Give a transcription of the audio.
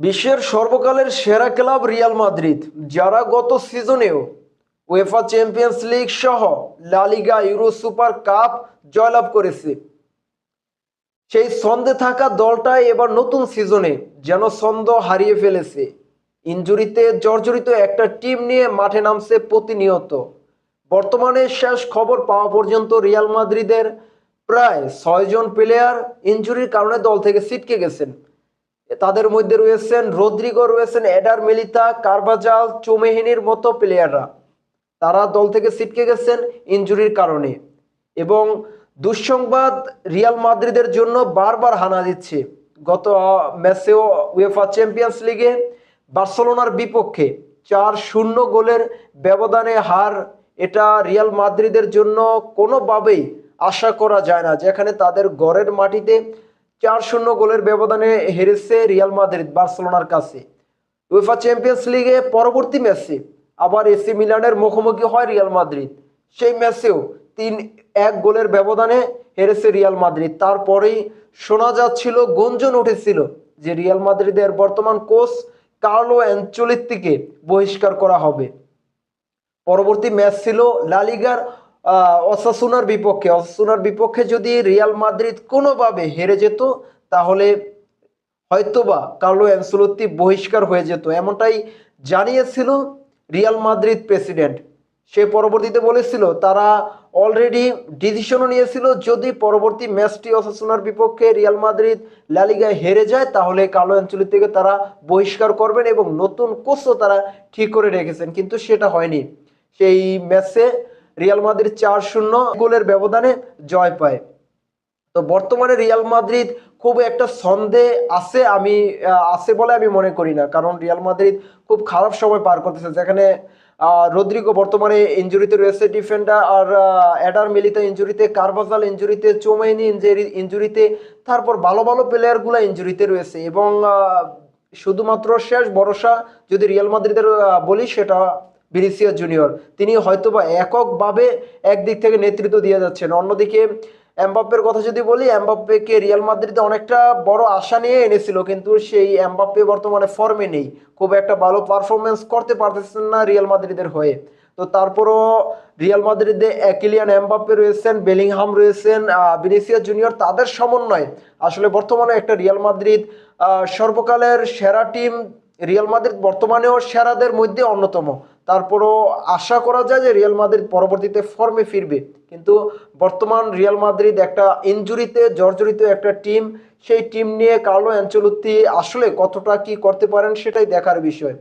বিশ্বের সর্বকালের সেরা ক্লাব রিয়াল মাদ্রিদ, যারা গত সিজনেও উয়েফা চ্যাম্পিয়ন্স লিগ সহ লা লিগা ইউরো সুপার কাপ জয়লাভ করেছে। সেই ছন্দে থাকা দলটা এবার নতুন সিজনে যেন ছন্দ হারিয়ে ফেলেছে। ইনজুরিতে জর্জরিত একটা টিম নিয়ে মাঠে নামছে প্রতিনিয়ত। বর্তমানে শেষ খবর পাওয়া পর্যন্ত রিয়াল মাদ্রিদের প্রায় ছয়জন প্লেয়ার ইনজুরির কারণে দল থেকে ছিটকে গেছেন। তাদের মধ্যে রয়েছেন রদ্রিগো, রয়েছেন এডার মেলিতা কারবাজাল চোমেহিনীর মতো প্লেয়াররা তারা দল থেকে ছিটকে গেছেন ইনজুরির কারণে। এবং দুঃসংবাদ, রিয়াল মাদ্রিদের জন্য বারবার হানা দিচ্ছে। গত ম্যাচেও উয়েফা চ্যাম্পিয়ন্স লিগে বার্সেলোনার বিপক্ষে চার শূন্য গোলের ব্যবধানে হার, এটা রিয়াল মাদ্রিদের জন্য কোনোভাবেই আশা করা যায় না, যেখানে তাদের গড়ের মাটিতে চার শূন্য গোলের ব্যবধানে হেরেছে রিয়াল মাদ্রিদ বার্সেলোনার কাছে। উয়েফা চ্যাম্পিয়ন্স লিগে পরবর্তী ম্যাচে আবার এসি মিলানের মুখোমুখি হয় রিয়াল মাদ্রিদ। সেই ম্যাচেও তিন এক গোলের ব্যবধানে হেরেছে রিয়াল মাদ্রিদ। তারপরেই শোনা যাচ্ছিল, গুঞ্জন উঠেছিল যে রিয়াল মাদ্রিদের বর্তমান কোচ কার্লো অ্যাঞ্চলিত্তিকে বহিষ্কার করা হবে। পরবর্তী ম্যাচ ছিল লালিগার অসাসুনার বিপক্ষে। অসাসুনার বিপক্ষে যদি রিয়াল মাদ্রিদ কোনোভাবে হেরে যেত, তাহলে হয়তোবা কার্লো অ্যানসেলোত্তি বহিষ্কার হয়ে যেত। এমনটাই জানিয়েছিল রিয়াল মাদ্রিদ প্রেসিডেন্ট। সে পরবর্তীতে বলেছিল, তারা অলরেডি ডিসিশনও নিয়েছিল, যদি পরবর্তী ম্যাচটি অসাসুনার বিপক্ষে রিয়াল মাদ্রিদ লালিগায় হেরে যায়, তাহলে কালো অ্যানচেলোত্তি থেকে তারা বহিষ্কার করবেন এবং নতুন কোচও তারা ঠিক করে রেখেছেন। কিন্তু সেটা হয়নি। সেই ম্যাচে রিয়াল মাদ্রিদ চার শূন্য গোলের ব্যবধানে জয় পায়। তো বর্তমানে রিয়াল মাদ্রিদ খুব একটা সন্দেহ আছে আমি আছে বলে আমি মনে করি না। কারণ রিয়াল মাদ্রিদ খুব খারাপ সময় পার করতেছে। যেখানে রদ্রিগো বর্তমানে ইঞ্জুরিতে রয়েছে, ডিফেন্ডার আর অ্যাডার মিলিতা ইঞ্জুরিতে কারবাজাল ইঞ্জুরিতে, চোমাইনি ইঞ্জুরি, ইঞ্জুরিতে, তারপর ভালো ভালো প্লেয়ারগুলো ইঞ্জুরিতে রয়েছে। এবং শুধুমাত্র শেষ ভরসা যদি রিয়াল মাদ্রিদের বলি সেটা ভিনিসিয়া জুনিয়র। তিনি হয়তোবা এককভাবে একদিক থেকে নেতৃত্ব দিয়ে যাচ্ছেন। অন্যদিকে এমবাপ্পের কথা যদি বলি, এমবাপ্পেকে রিয়াল মাদ্রিদে অনেকটা বড় আশা নিয়ে এনেছিল, কিন্তু সেই এমবাপ্পে বর্তমানে ফর্মে নেই। খুব একটা ভালো পারফরমেন্স করতে পারতেছেন না রিয়াল মাদ্রিদের হয়ে। তো তারপরও রিয়াল মাদ্রিদে কিলিয়ান এমবাপ্পে রয়েছেন, বেলিংহাম রয়েছেন ভিনিসিয়াস জুনিয়র তাদের সমন্বয়। আসলে বর্তমানে একটা রিয়াল মাদ্রিদ সর্বকালের সেরা টিম রিয়াল মাদ্রিদ বর্তমানেও সেরাদের মধ্যে অন্যতম। তারপরও আশা করা যায় যে রিয়াল মাদ্রিদ পরবর্তীতে ফর্মে ফিরবে। কিন্তু বর্তমান রিয়াল মাদ্রিদ একটা ইঞ্জুরিতে জর্জরিত একটা টিম সেই টিম নিয়ে কার্লো অ্যাঞ্চলুত্তি আসলে কতটা কি করতে পারেন সেটাই দেখার বিষয়।